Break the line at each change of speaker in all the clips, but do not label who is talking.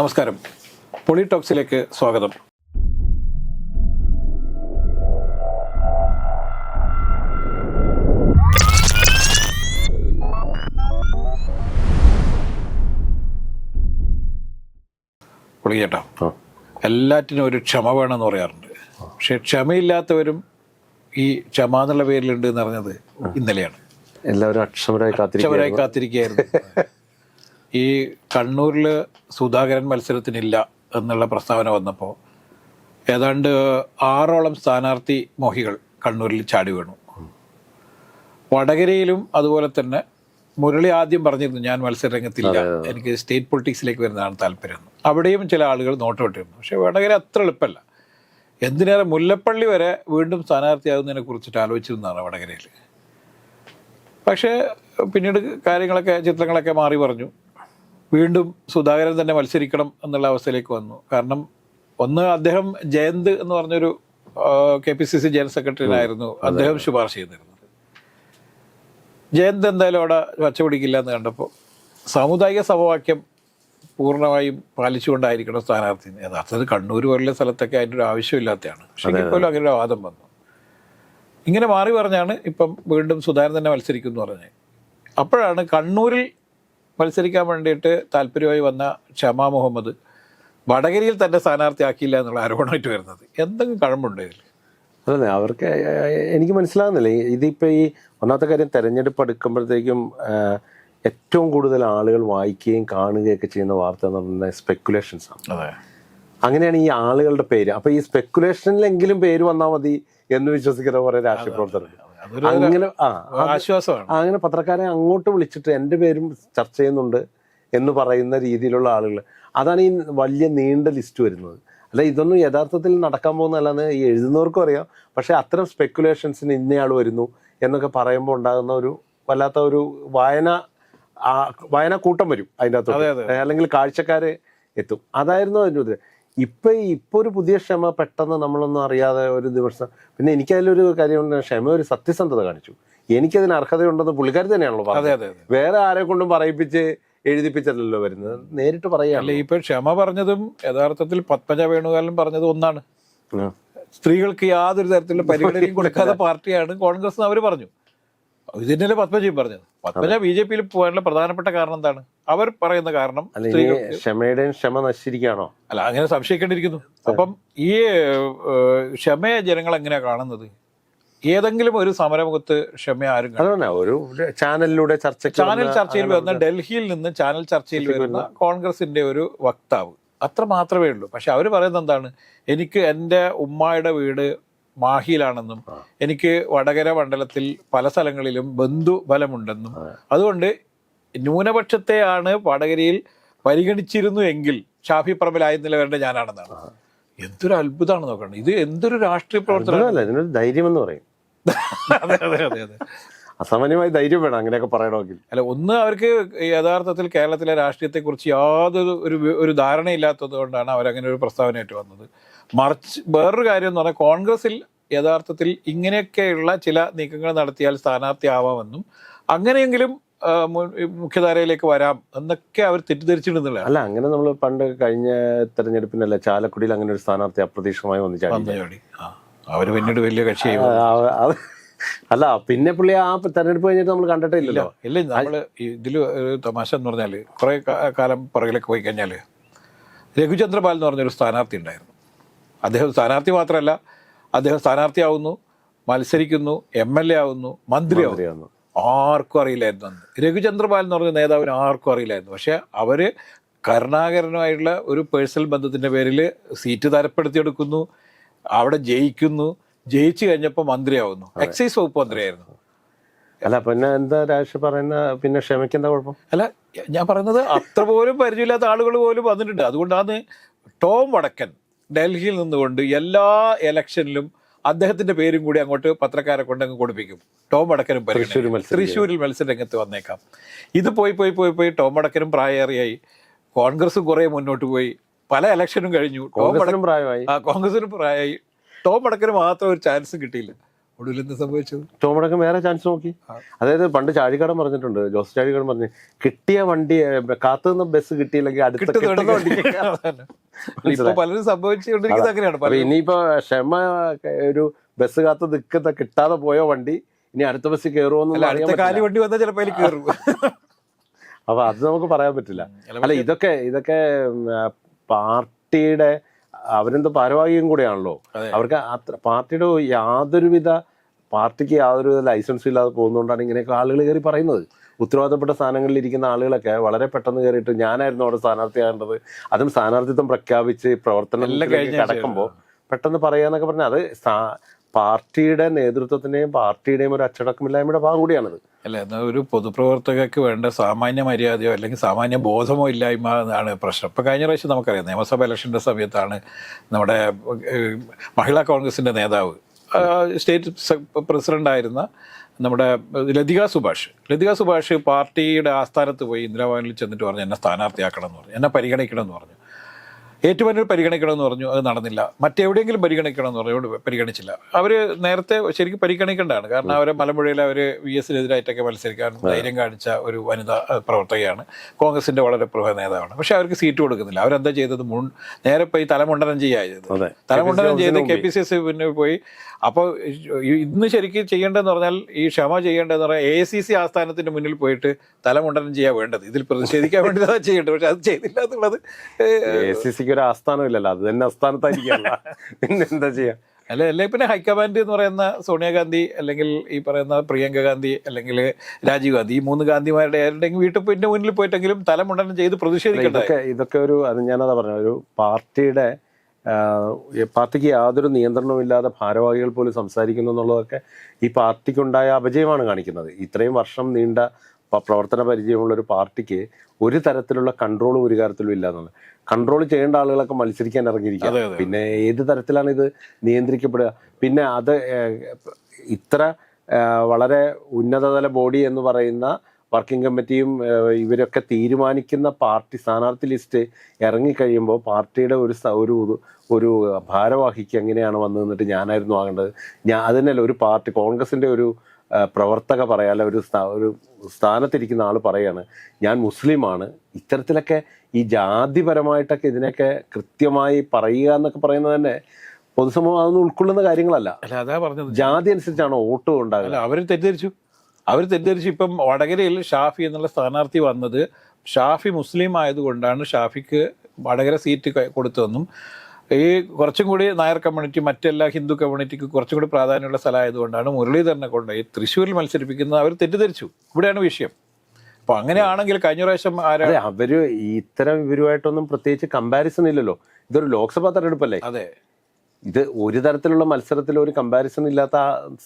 നമസ്കാരം. പൊളിടോക്സിലേക്ക് സ്വാഗതം. ചേട്ടാ എല്ലാറ്റിനും ഒരു ക്ഷമ വേണമെന്ന് പറയാറുണ്ട്. പക്ഷെ ക്ഷമയില്ലാത്തവരും ഈ ക്ഷമ എന്നുള്ള പേരിലുണ്ട് എന്ന് പറഞ്ഞത് ഇന്നലെയാണ്.
എല്ലാവരും അക്ഷമരായി
ക്ഷമരായി
കാത്തിരിക്കുക
കാത്തിരിക്കുകയായിരുന്നു. ഈ കണ്ണൂരിൽ സുധാകരൻ മത്സരത്തിനില്ല എന്നുള്ള പ്രസ്താവന വന്നപ്പോൾ ഏതാണ്ട് ആറോളം സ്ഥാനാർത്ഥി മോഹികൾ കണ്ണൂരിൽ ചാടി വീണു. വടകരയിലും അതുപോലെ തന്നെ മുരളി ആദ്യം പറഞ്ഞിരുന്നു ഞാൻ മത്സരരംഗത്തില്ല എനിക്ക് സ്റ്റേറ്റ് പൊളിറ്റിക്സിലേക്ക് വരുന്നതാണ് താല്പര്യം അവിടെയും ചില ആളുകൾ നോട്ടമിട്ടിരുന്നു പക്ഷേ വടകര അത്ര എളുപ്പമല്ല. എന്തിനേറെ മുല്ലപ്പള്ളി വരെ വീണ്ടും സ്ഥാനാർത്ഥിയാകുന്നതിനെ കുറിച്ചിട്ട് ആലോചിച്ചിരുന്നതാണ് വടകരയിൽ പക്ഷേ പിന്നീട് കാര്യങ്ങളൊക്കെ ചിത്രങ്ങളൊക്കെ മാറി പറഞ്ഞു. വീണ്ടും സുധാകരൻ തന്നെ മത്സരിക്കണം എന്നുള്ള അവസ്ഥയിലേക്ക് വന്നു. കാരണം ഒന്ന് അദ്ദേഹം ജയന്ത് എന്ന് പറഞ്ഞൊരു K P C C general സെക്രട്ടറിനായിരുന്നു അദ്ദേഹം ശുപാർശ ചെയ്തിരുന്നത്. ജയന്ത് എന്തായാലും അവിടെ വച്ചപിടിക്കില്ല എന്ന് കണ്ടപ്പോൾ സാമുദായിക സമവാക്യം പൂർണമായും പാലിച്ചുകൊണ്ടായിരിക്കണം സ്ഥാനാർത്ഥി. യഥാർത്ഥത്തിൽ കണ്ണൂർ പോലുള്ള സ്ഥലത്തൊക്കെ അതിന്റെ ഒരു ആവശ്യമില്ലാത്തതാണ്. പക്ഷേ പോലും അങ്ങനെ ഒരു വാദം വന്നു. ഇങ്ങനെ മാറി പറഞ്ഞാണ് ഇപ്പം വീണ്ടും സുധാകരൻ തന്നെ മത്സരിക്കും എന്ന് പറഞ്ഞത്. അപ്പോഴാണ് കണ്ണൂരിൽ മത്സരിക്കാൻ വേണ്ടിയിട്ട് താല്പര്യമായി വന്ന ഷമാ മുഹമ്മദ് വടകരയിൽ തന്നെ സ്ഥാനാർത്ഥിയാക്കിയില്ല എന്നുള്ള ആരോപണമായിട്ട് വരുന്നത്. എന്തെങ്കിലും കഴമ്പുണ്ടോ ഇതിൽ
അതല്ലേ അവർക്ക് എനിക്ക് മനസ്സിലാകുന്നില്ല ഇതിപ്പോൾ ഇതിപ്പോ ഈ ഒന്നാമത്തെ കാര്യം തെരഞ്ഞെടുപ്പ് അടുക്കുമ്പോഴത്തേക്കും ഏറ്റവും കൂടുതൽ ആളുകൾ വായിക്കുകയും കാണുകയൊക്കെ ചെയ്യുന്ന വാർത്ത എന്ന് പറഞ്ഞാൽ സ്പെക്കുലേഷൻസ് ആണ്.
അതെ.
അങ്ങനെയാണ് ഈ ആളുകളുടെ പേര്. അപ്പോൾ ഈ സ്പെക്കുലേഷനിലെങ്കിലും പേര് വന്നാൽ മതി എന്ന് വിശ്വസിക്കുന്ന കുറേ രാഷ്ട്രീയ പ്രവർത്തകരുണ്ട്.
അതൊരു
അങ്ങനെ ആ
ആശ്വാസമാണ്.
അങ്ങനെ പത്രക്കാരെ അങ്ങോട്ട് വിളിച്ചിട്ട് എന്റെ പേരും ചർച്ച ചെയ്യുന്നുണ്ട് എന്ന് പറയുന്ന രീതിയിലുള്ള ആളുകൾ. അതാണ് ഈ വലിയ നീണ്ട ലിസ്റ്റ് വരുന്നത്. അല്ല ഇതൊന്നും യഥാർത്ഥത്തിൽ നടക്കാൻ പോകുന്നതല്ലാന്ന് ഈ എഴുതുന്നവർക്കും അറിയാം. പക്ഷേ അത്തരം സ്പെക്കുലേഷൻസിന് ഇന്നയാൾ വരുന്നു എന്നൊക്കെ പറയുമ്പോൾ ഉണ്ടാകുന്ന ഒരു വല്ലാത്ത ഒരു വായന വായന കൂട്ടം വരും അതിന്റെ
അതെ,
അകത്ത് അല്ലെങ്കിൽ കാഴ്ചക്കാരെ എത്തും. അതായിരുന്നു അതിന്റെ ഉദ്ദേശം ഇപ്പൊ ഇപ്പൊ ഒരു പുതിയ ക്ഷമ പെട്ടെന്ന് നമ്മളൊന്നും അറിയാതെ ഒരു ദിവസം പിന്നെ എനിക്കതിലൊരു കാര്യമുണ്ട്. ക്ഷമ ഒരു സത്യസന്ധത കാണിച്ചു. എനിക്കതിന് അർഹതയുണ്ടെന്ന് പുള്ളിക്കാരി തന്നെയാണല്ലോ
അതെ
പറഞ്ഞത് വേറെ ആരെ കൊണ്ടും പറയിപ്പിച്ച് എഴുതിപ്പിച്ചല്ലോ വരുന്നത്. നേരിട്ട് പറയുകയാണ്
ഇപ്പൊ ക്ഷമ പറഞ്ഞതും യഥാർത്ഥത്തിൽ പത്മജ വേണുകാലൻ പറഞ്ഞത് ഒന്നാണ്. സ്ത്രീകൾക്ക് യാതൊരു തരത്തിലുള്ള പരിഗണനയും കൊടുക്കാത്ത പാർട്ടിയാണ് കോൺഗ്രസ് എന്ന് അവർ പറഞ്ഞു. ഇതിനല്ലേ പത്മജയും പറഞ്ഞത്? പത്മജ ബി ജെ പിയിൽ പോകാനുള്ള പ്രധാനപ്പെട്ട കാരണം എന്താണ്? അവർ പറയുന്ന കാരണം
ക്ഷമയുടെയും ക്ഷമ നശിച്ചിരിക്കുകയാണോ?
അല്ല അങ്ങനെ സംശയിക്കേണ്ടിയിരിക്കുന്നു. അപ്പം ഈ ക്ഷമയെ ജനങ്ങൾ എങ്ങനെയാ കാണുന്നത്? ഏതെങ്കിലും ഒരു സമരമുഖത്ത് ക്ഷമ ആരും
ഒരു ചാനലിലൂടെ ചർച്ച
ചാനൽ ചർച്ചയിൽ വരുന്ന ഡൽഹിയിൽ നിന്ന് ചാനൽ ചർച്ചയിൽ വരുന്ന കോൺഗ്രസിന്റെ ഒരു വക്താവ്. അത്ര മാത്രമേ ഉള്ളൂ. പക്ഷെ അവർ പറയുന്നത് എന്താണ്? എനിക്ക് എന്റെ ഉമ്മായുടെ വീട് മാഹിയിലാണെന്നും എനിക്ക് വടകര മണ്ഡലത്തിൽ പല സ്ഥലങ്ങളിലും ബന്ധുബലമുണ്ടെന്നും അതുകൊണ്ട് ന്യൂനപക്ഷത്തെയാണ് വടകരയിൽ പരിഗണിച്ചിരുന്നു എങ്കിൽ ഷാഫി പറമ്പിലായിരുന്നില്ല ഞാനാണെന്നാണ്. എന്തൊരു അത്ഭുതമാണ് നോക്കണം. ഇത് എന്തൊരു രാഷ്ട്രീയ പ്രവർത്തനം
ഇതിനൊരു ധൈര്യം എന്ന് പറയും.
അതെ അതെ അതെ അതെ.
അസാമാന്യമായി ധൈര്യം വേണം അങ്ങനെയൊക്കെ പറയണമെങ്കിൽ.
അല്ല ഒന്ന് അവർക്ക് യഥാർത്ഥത്തിൽ കേരളത്തിലെ രാഷ്ട്രീയത്തെക്കുറിച്ച് യാതൊരു ഒരു ഒരു ധാരണയില്ലാത്തത് കൊണ്ടാണ് അവരങ്ങനെ ഒരു പ്രസ്താവനയായിട്ട് വന്നത് മറിച്ച് വേറൊരു കാര്യം എന്ന് പറഞ്ഞാൽ കോൺഗ്രസിൽ യഥാർത്ഥത്തിൽ ഇങ്ങനെയൊക്കെയുള്ള ചില നീക്കങ്ങൾ നടത്തിയാൽ സ്ഥാനാർത്ഥിയാവാമെന്നും അങ്ങനെയെങ്കിലും മുഖ്യധാരയിലേക്ക് വരാം എന്നൊക്കെ അവർ തെറ്റിദ്ധരിച്ചിട്ടുന്നില്ല
അല്ല അങ്ങനെ നമ്മൾ പണ്ട് കഴിഞ്ഞ തെരഞ്ഞെടുപ്പിനല്ല ചാലക്കുടിയിൽ അങ്ങനെ ഒരു സ്ഥാനാർത്ഥി അപ്രതീക്ഷിതമായി വന്നു
അവർ പിന്നീട് വലിയ
കക്ഷി അല്ല പിന്നെ പുള്ളി ആ തെരഞ്ഞെടുപ്പ് കഴിഞ്ഞിട്ട് നമ്മൾ കണ്ടിട്ടില്ലല്ലോ.
ഇല്ല നമ്മൾ ഇതിൽ തമാശ എന്ന് പറഞ്ഞാൽ കുറെ കാലം പുറകിലേക്ക് പോയി കഴിഞ്ഞാൽ രഘുചന്ദ്രപാൽ എന്ന് പറഞ്ഞൊരു സ്ഥാനാർത്ഥി ഉണ്ടായിരുന്നു. അദ്ദേഹം സ്ഥാനാർത്ഥി മാത്രമല്ല അദ്ദേഹം സ്ഥാനാർത്ഥിയാവുന്നു മത്സരിക്കുന്നു എം എൽ എ ആവുന്നു മന്ത്രിയാവുന്നു. ആർക്കും അറിയില്ലായിരുന്നു അന്ന്. രഘുചന്ദ്രപാൽ എന്ന് പറഞ്ഞ നേതാവിന് ആർക്കും അറിയില്ലായിരുന്നു. പക്ഷേ അവർ കരുണാകരനുമായിട്ടുള്ള ഒരു പേഴ്സണൽ ബന്ധത്തിന്റെ പേരിൽ സീറ്റ് തരപ്പെടുത്തിയെടുക്കുന്നു അവിടെ ജയിക്കുന്നു. ജയിച്ചു കഴിഞ്ഞപ്പോൾ മന്ത്രിയാവുന്നു. എക്സൈസ് വകുപ്പ് മന്ത്രിയായിരുന്നു.
അല്ല പിന്നെ എന്താ രാജേഷ് പറയുന്ന പിന്നെ ക്ഷമയ്ക്ക് എന്താ കുഴപ്പം?
അല്ല ഞാൻ പറയുന്നത് അത്ര പോലും പരിചയമില്ലാത്ത ആളുകൾ പോലും വന്നിട്ടുണ്ട്. അതുകൊണ്ടാണ് ടോം വടക്കൻ ഡൽഹിയിൽ നിന്നുകൊണ്ട് എല്ലാ ഇലക്ഷനിലും അദ്ദേഹത്തിന്റെ പേരും കൂടി അങ്ങോട്ട് പത്രക്കാരെ കൊണ്ടങ്ങ് കൊടുപ്പിക്കും. ടോം അടക്കനും.
തൃശ്ശൂരിൽ
മത്സര രംഗത്ത് വന്നേക്കാം. ഇത് പോയി പോയി പോയി പോയി ടോം അടക്കനും പ്രായേറിയായി കോൺഗ്രസ് കുറെ മുന്നോട്ട് പോയി. പല ഇലക്ഷനും കഴിഞ്ഞു. ടോം
അടക്കനും പ്രായമായി.
ആ കോൺഗ്രസിനും പ്രായമായി. ടോം അടക്കനും മാത്രം ഒരു ചാൻസ് കിട്ടിയില്ല. ഒടുവിൽ എന്ത് സംഭവിച്ചത്
ടോമടക്കം വേറെ ചാൻസ് നോക്കി. അതായത് പണ്ട് ചാഴികടം പറഞ്ഞിട്ടുണ്ട്. ജോസ് ചാഴികടം പറഞ്ഞു കിട്ടിയ വണ്ടി കാത്തുനിന്ന് ബസ് കിട്ടിയില്ലെങ്കിൽ അടുത്ത
കിട്ടുന്ന പലരും സംഭവിച്ചുകൊണ്ടിരിക്കുന്നത് അങ്ങനെയാണ്.
ഇനിയിപ്പോ ക്ഷമ ഒരു ബസ് കാത്ത് നിൽക്കുന്ന കിട്ടാതെ പോയ വണ്ടി ഇനി അടുത്ത
ബസ്
കയറുമോ
അടുത്ത കാലി വണ്ടി വന്നാൽ ചിലപ്പോൾ അതിൽ കയറും
അപ്പൊ അത് നമുക്ക് പറയാൻ പറ്റില്ല. അല്ല ഇതൊക്കെ ഇതൊക്കെ പാർട്ടിയുടെ അവരെന്തോ ഭാരവാഹിയും കൂടെയാണല്ലോ. അവർക്ക് അത്ര പാർട്ടിയുടെ യാതൊരുവിധ പാർട്ടിക്ക് യാതൊരു ലൈസൻസ് ഇല്ലാതെ പോകുന്നതുകൊണ്ടാണ് ഇങ്ങനെയൊക്കെ ആളുകൾ കയറി പറയുന്നത്. ഉത്തരവാദിത്തപ്പെട്ട സ്ഥാനങ്ങളിൽ ഇരിക്കുന്ന ആളുകളൊക്കെ വളരെ പെട്ടെന്ന് കയറിയിട്ട് ഞാനായിരുന്നു അവിടെ സ്ഥാനാർത്ഥിയാകേണ്ടത്. അതും സ്ഥാനാർത്ഥിത്വം പ്രഖ്യാപിച്ച്
പ്രവർത്തനം
കടക്കുമ്പോൾ പെട്ടെന്ന് പറയാന്നൊക്കെ പറഞ്ഞാൽ അത് പാർട്ടിയുടെ നേതൃത്വത്തിന്റെയും പാർട്ടിയുടെയും ഒരു അച്ചടക്കമില്ലായ്മയുടെ ഭാഗം കൂടിയാണത്.
അല്ല എന്നാൽ ഒരു പൊതുപ്രവർത്തകർക്ക് വേണ്ട സാമാന്യ മര്യാദയോ അല്ലെങ്കിൽ സാമാന്യ ബോധമോ ഇല്ലായ്മ എന്നാണ് പ്രശ്നം. ഇപ്പൊ കഴിഞ്ഞ പ്രാവശ്യം നമുക്കറിയാം നിയമസഭ ഇലക്ഷന്റെ സമയത്താണ് നമ്മുടെ മഹിളാ കോൺഗ്രസിന്റെ നേതാവ് സ്റ്റേറ്റ് പ്രസിഡന്റ് ആയിരുന്ന നമ്മുടെ ലതിക സുഭാഷ്. ലതിക സുഭാഷ് പാർട്ടിയുടെ ആസ്ഥാനത്ത് പോയി ഇന്ദിരാഭവനിൽ ചെന്നിട്ട് പറഞ്ഞു എന്നെ സ്ഥാനാർത്ഥിയാക്കണം എന്ന് പറഞ്ഞു എന്നെ പരിഗണിക്കണം എന്ന് പറഞ്ഞു. ഏറ്റുമാനൂർ പരിഗണിക്കണം എന്ന് പറഞ്ഞു അത് നടന്നില്ല. മറ്റെവിടെയെങ്കിലും പരിഗണിക്കണം എന്ന് പറഞ്ഞു പരിഗണിച്ചില്ല. അവർ നേരത്തെ ശരിക്കും പരിഗണിക്കേണ്ടതാണ്. കാരണം അവരെ മലമ്പുഴയിൽ അവർ വി എസിനെതിരായിട്ടൊക്കെ മത്സരിക്കാൻ ധൈര്യം കാണിച്ച ഒരു വനിതാ പ്രവർത്തകയാണ്. കോൺഗ്രസിന്റെ വളരെ പ്രമുഖ നേതാവാണ്. പക്ഷെ അവർക്ക് സീറ്റ് കൊടുക്കുന്നില്ല. അവരെന്താ ചെയ്തത്? മുൻ നേരെ പോയി തലമുണ്ടനം ചെയ്യുക ചെയ്തത്. തലമുണ്ടനം ചെയ്ത് കെ പി സി എസ് പിന്നെ പോയി. അപ്പോൾ ഇന്ന് ശരിക്കും ചെയ്യേണ്ടതെന്ന് പറഞ്ഞാൽ ഈ ക്ഷമ ചെയ്യേണ്ടതെന്ന് പറഞ്ഞാൽ എ സി സി ആസ്ഥാനത്തിന്റെ മുന്നിൽ പോയിട്ട് തലമുണ്ടനം ചെയ്യാൻ വേണ്ടത്. ഇതിൽ പ്രതിഷേധിക്കാൻ വേണ്ടി അതാ ചെയ്യേണ്ടത്. പക്ഷെ അത് ചെയ്തില്ല എന്നുള്ളത്
എ സി സിക്ക് ഒരു ആസ്ഥാനം ഇല്ലല്ലോ. അത് തന്നെ ആസ്ഥാനത്തായിരിക്കല്ല പിന്നെ എന്താ ചെയ്യാ?
അല്ല അല്ലെങ്കിൽ പിന്നെ ഹൈക്കമാൻഡ് എന്ന് പറയുന്ന സോണിയാഗാന്ധി അല്ലെങ്കിൽ ഈ പറയുന്ന പ്രിയങ്ക ഗാന്ധി അല്ലെങ്കിൽ രാജീവ് ഗാന്ധി ഈ മൂന്ന് ഗാന്ധിമാരുടെ ആരുടെയെങ്കിലും വീട്ടിൽ പിന്നെ മുന്നിൽ പോയിട്ടെങ്കിലും തലമുണ്ടനം ചെയ്ത് പ്രതിഷേധിക്കട്ടെ?
ഇതൊക്കെ ഇതൊക്കെ ഒരു അത് ഞാനതാ പറഞ്ഞ ഒരു പാർട്ടിയുടെ പാർട്ടിക്ക് യാതൊരു നിയന്ത്രണവും ഇല്ലാതെ ഭാരവാഹികൾ പോലും സംസാരിക്കുന്നു എന്നുള്ളതൊക്കെ ഈ പാർട്ടിക്കുണ്ടായ അപജയമാണ് കാണിക്കുന്നത്. ഇത്രയും വർഷം നീണ്ട പ്രവർത്തന പരിചയമുള്ള ഒരു പാർട്ടിക്ക് ഒരു തരത്തിലുള്ള കൺട്രോളും ഒരു കാര്യത്തിലും ഇല്ല എന്നുള്ളത് കൺട്രോൾ ചെയ്യേണ്ട ആളുകളൊക്കെ മത്സരിക്കാൻ ഇറങ്ങിയിരിക്കുക. പിന്നെ ഏത് തരത്തിലാണ് ഇത് നിയന്ത്രിക്കപ്പെടുക? പിന്നെ അത് ഇത്ര വളരെ ഉന്നതതല ബോഡി എന്ന് പറയുന്ന വർക്കിംഗ് കമ്മിറ്റിയും ഇവരൊക്കെ തീരുമാനിക്കുന്ന പാർട്ടി സ്ഥാനാർത്ഥി ലിസ്റ്റ് ഇറങ്ങിക്കഴിയുമ്പോൾ പാർട്ടിയുടെ ഒരു ഒരു ഒരു ഭാരവാഹിക്ക് എങ്ങനെയാണ് വന്നു നിന്നിട്ട് ഞാനായിരുന്നു ആകേണ്ടത്. ഞാൻ അതിനല്ല ഒരു പാർട്ടി കോൺഗ്രസിന്റെ ഒരു പ്രവർത്തക പറയാല്ല ഒരു സ്ഥാ- ഒരു സ്ഥാനത്തിരിക്കുന്ന ആൾ പറയാണ് ഞാൻ മുസ്ലിമാണ്. ഇത്തരത്തിലൊക്കെ ഈ ജാതിപരമായിട്ടൊക്കെ ഇതിനൊക്കെ കൃത്യമായി പറയുക എന്നൊക്കെ പറയുന്നത് തന്നെ പൊതുസമൂഹം അതൊന്നും ഉൾക്കൊള്ളുന്ന കാര്യങ്ങളല്ല.
അല്ല അതാ പറഞ്ഞത്.
ജാതി അനുസരിച്ചാണ് വോട്ട്
ഉണ്ടാകുന്നത് അവർ തെറ്റിദ്ധരിച്ചു. അവർ തെറ്റിദ്ധരിച്ചു. ഇപ്പം വടകരയിൽ ഷാഫി എന്നുള്ള സ്ഥാനാർത്ഥി വന്നത് ഷാഫി മുസ്ലിം ആയതുകൊണ്ടാണ് ഷാഫിക്ക് വടകര സീറ്റ് കൊടുത്തതെന്നും ഈ കുറച്ചും കൂടി നായർ കമ്മ്യൂണിറ്റി മറ്റെല്ലാ ഹിന്ദു കമ്മ്യൂണിറ്റിക്ക് കുറച്ചും കൂടി പ്രാധാന്യമുള്ള സ്ഥലമായതുകൊണ്ടാണ് മുരളീധരനെ കൊണ്ട് ഈ തൃശ്ശൂരിൽ മത്സരിപ്പിക്കുന്നത് അവർ തെറ്റിദ്ധരിച്ചു. ഇവിടെയാണ് വിഷയം. അപ്പൊ അങ്ങനെയാണെങ്കിൽ കഴിഞ്ഞ പ്രാവശ്യം ആരാ
അവർ ഇത്തരം ഇവരുമായിട്ടൊന്നും പ്രത്യേകിച്ച് കമ്പാരിസൺ ഇല്ലല്ലോ. ഇതൊരു ലോക്സഭാ തെരഞ്ഞെടുപ്പല്ലേ?
അതെ.
ഇത് ഒരു തരത്തിലുള്ള മത്സരത്തിൽ ഒരു കമ്പാരിസൺ ഇല്ലാത്ത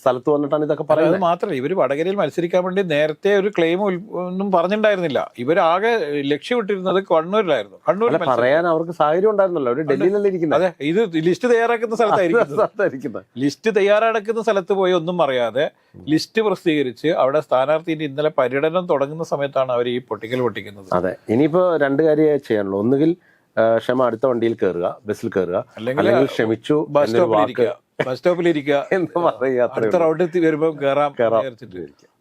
സ്ഥലത്ത് വന്നിട്ടാണ് ഇതൊക്കെ പറയുന്നത്.
മാത്രമല്ല ഇവർ വടകരയിൽ മത്സരിക്കാൻ വേണ്ടി നേരത്തെ ഒരു ക്ലെയിം ഒന്നും പറഞ്ഞിട്ടുണ്ടായിരുന്നില്ല ഇവരാകെ ലക്ഷ്യമിട്ടിരുന്നത് കണ്ണൂരിലായിരുന്നു. കണ്ണൂരിൽ
പറയാൻ അവർക്ക് സാഹചര്യം ഉണ്ടായിരുന്നല്ലോ. അവർ ഡൽഹിയിലല്ലേ ഇരിക്കുന്നത്
അതെ ഇത് ലിസ്റ്റ് തയ്യാറാക്കുന്ന സ്ഥലത്തായിരിക്കും ലിസ്റ്റ് തയ്യാറാക്കുന്ന സ്ഥലത്ത് പോയി ഒന്നും പറയാതെ ലിസ്റ്റ് പ്രസിദ്ധീകരിച്ച് അവിടെ സ്ഥാനാർത്ഥിന്റെ ഇന്നലെ പര്യടനം തുടങ്ങുന്ന സമയത്താണ് അവർ ഈ പൊട്ടിക്കൽ പൊട്ടിക്കുന്നത്.
അതെ ഇനിയിപ്പോ രണ്ട് കാര്യമേ ചെയ്യാനുള്ളൂ. ഒന്നുകിൽ ക്ഷമ അടുത്ത വണ്ടിയിൽ കയറുക ബസ്സിൽ കയറുക
അല്ലെങ്കിൽ
ക്ഷമിച്ചു
ബസ് ഇരിക്കുക. ബസ് സ്റ്റോപ്പിൽ ഇരിക്കുക.
എന്ന് പറയുക
അടുത്ത. റൗണ്ടിൽ വരുമ്പോൾ കയറാം
കയറാം.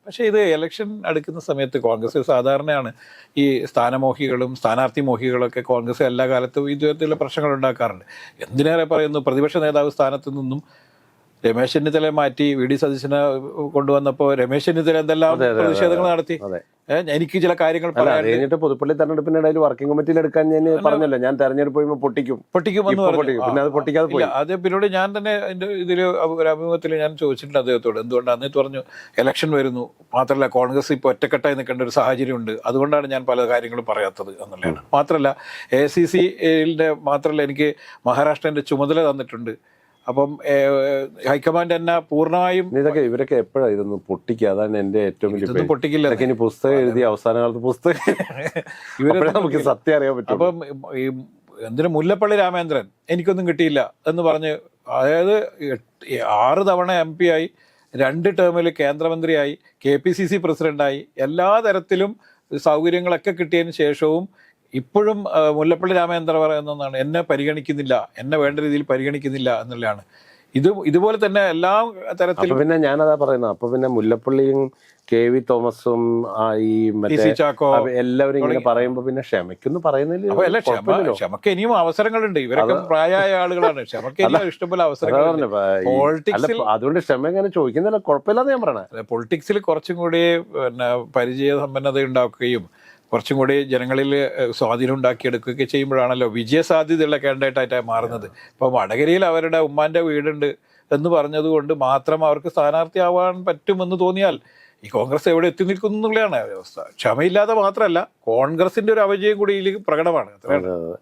പക്ഷേ ഇത് ഇലക്ഷൻ അടുക്കുന്ന സമയത്ത് കോൺഗ്രസ് സാധാരണയാണ്. ഈ സ്ഥാനമോഹികളും സ്ഥാനാർത്ഥി മോഹികളൊക്കെ കോൺഗ്രസ് എല്ലാ കാലത്തും ഇതുവരത്തിലുള്ള പ്രശ്നങ്ങൾ ഉണ്ടാക്കാറുണ്ട്. എന്തിനേറെ പറയുന്നു? പ്രതിപക്ഷ നേതാവ് സ്ഥാനത്ത് നിന്നും രമേശ് ചെന്നിത്തല മാറ്റി വി ഡി സതീശനെ കൊണ്ടുവന്നപ്പോൾ രമേശ് ചെന്നിത്തല എന്തെല്ലാം പ്രതിഷേധങ്ങൾ നടത്തി? എനിക്ക് ചില കാര്യങ്ങൾ
കഴിഞ്ഞിട്ട് പുതുപ്പള്ളി തെരഞ്ഞെടുപ്പിനിടയിൽ വർക്കിംഗ് കമ്മിറ്റിയിൽ എടുക്കാൻ ഞാൻ പറഞ്ഞല്ലോ ഞാൻ തെരഞ്ഞെടുപ്പ് കഴിയുമ്പോൾ പൊട്ടിക്കും
പൊട്ടിക്കും
എന്ന്
പറഞ്ഞു.
പിന്നെ അത് പൊട്ടിക്കാതെ പോയി.
അത് പിന്നീട് ഞാൻ തന്നെ എന്റെ ഇതിൽ ഒരു അഭിമുഖത്തിൽ ഞാൻ ചോദിച്ചിട്ടുണ്ട് അദ്ദേഹത്തോട്. എന്തുകൊണ്ടാണ് അന്നേ പറഞ്ഞു ഇലക്ഷൻ വരുന്നു. മാത്രമല്ല കോൺഗ്രസ് ഇപ്പോൾ ഒറ്റക്കെട്ടായി നിൽക്കേണ്ട ഒരു സാഹചര്യമുണ്ട്. അതുകൊണ്ടാണ് ഞാൻ പല കാര്യങ്ങളും പറയാത്തത് എന്നുള്ളതാണ്. മാത്രമല്ല എ സി സിന്റെ മാത്രമല്ല എനിക്ക് മഹാരാഷ്ട്രന്റെ ചുമതല തന്നിട്ടുണ്ട്. അപ്പം ഹൈക്കമാൻഡ് തന്നെ പൂർണമായും
ഇതൊക്കെ ഇവരൊക്കെ എപ്പോഴാണ് ഇതൊന്നും പൊട്ടിക്കുക? അതാണ് എന്റെ ഏറ്റവും വലിയ
പൊട്ടിക്കില്ല.
ഇതൊക്കെ ഇനി പുസ്തകം എഴുതി അവസാന കാലത്ത് പുസ്തകം
ഇവരെ
നമുക്ക് സത്യം അറിയാൻ പറ്റും
അപ്പം ഈ എന്തിനു മുല്ലപ്പള്ളി രാമേന്ദ്രൻ എനിക്കൊന്നും കിട്ടിയില്ല എന്ന് പറഞ്ഞ് അതായത് ആറ് തവണ എം പി ആയി രണ്ട് ടേമിൽ കേന്ദ്രമന്ത്രിയായി കെ പി സി സി പ്രസിഡന്റായി എല്ലാ തരത്തിലും സൗകര്യങ്ങളൊക്കെ കിട്ടിയതിന് ശേഷവും ഇപ്പോഴും മുല്ലപ്പള്ളി രാമചന്ദ്ര പറയുന്നതാണ് എന്നെ പരിഗണിക്കുന്നില്ല എന്നെ വേണ്ട രീതിയിൽ പരിഗണിക്കുന്നില്ല എന്നുള്ളതാണ്. ഇത് ഇതുപോലെ തന്നെ എല്ലാ തരത്തിലും
പിന്നെ ഞാനതാ പറയുന്നത് അപ്പൊ പിന്നെ മുല്ലപ്പള്ളിയും കെ വി തോമസും ഈ
ചാക്കോ
എല്ലാവരും ഇങ്ങനെ പറയുമ്പോ പിന്നെ ക്ഷമയ്ക്കൊന്നും പറയുന്നില്ല.
ക്ഷമക്ക് ഇനിയും അവസരങ്ങളുണ്ട്. ഇവരൊക്കെ പ്രായമായ ആളുകളാണ്. ക്ഷമക്ക് ഇനിയും ഇഷ്ടംപോലെ
അവസരങ്ങൾ
പോളിറ്റിക്സിൽ
അതുകൊണ്ട് ക്ഷമ ഇങ്ങനെ ചോദിക്കുന്നില്ല കുഴപ്പമില്ലാന്ന് ഞാൻ പറയണേ.
പൊളിറ്റിക്സിൽ കുറച്ചും കൂടി പിന്നെ പരിചയ സമ്പന്നത ഉണ്ടാക്കുകയും കുറച്ചും കൂടി ജനങ്ങളിൽ സ്വാധീനം ഉണ്ടാക്കിയെടുക്കുകയൊക്കെ ചെയ്യുമ്പോഴാണല്ലോ വിജയസാധ്യതയുള്ള കാൻഡിഡേറ്റായിട്ടാണ് മാറുന്നത്. ഇപ്പോൾ വടകരയിൽ അവരുടെ ഉമ്മാന്റെ വീടുണ്ട് എന്ന് പറഞ്ഞതുകൊണ്ട് മാത്രം അവർക്ക് സ്ഥാനാർത്ഥിയാവാൻ പറ്റുമെന്ന് തോന്നിയാൽ ഈ കോൺഗ്രസ് എവിടെ എത്തി നിൽക്കുന്നു എന്നുള്ളതാണ് അവസ്ഥ. ക്ഷമയില്ലാതെ മാത്രമല്ല കോൺഗ്രസിന്റെ ഒരു അപജയം കൂടി ഇതിൽ പ്രകടമാണ്. അത്രയാണ്
അതെ, അതെ.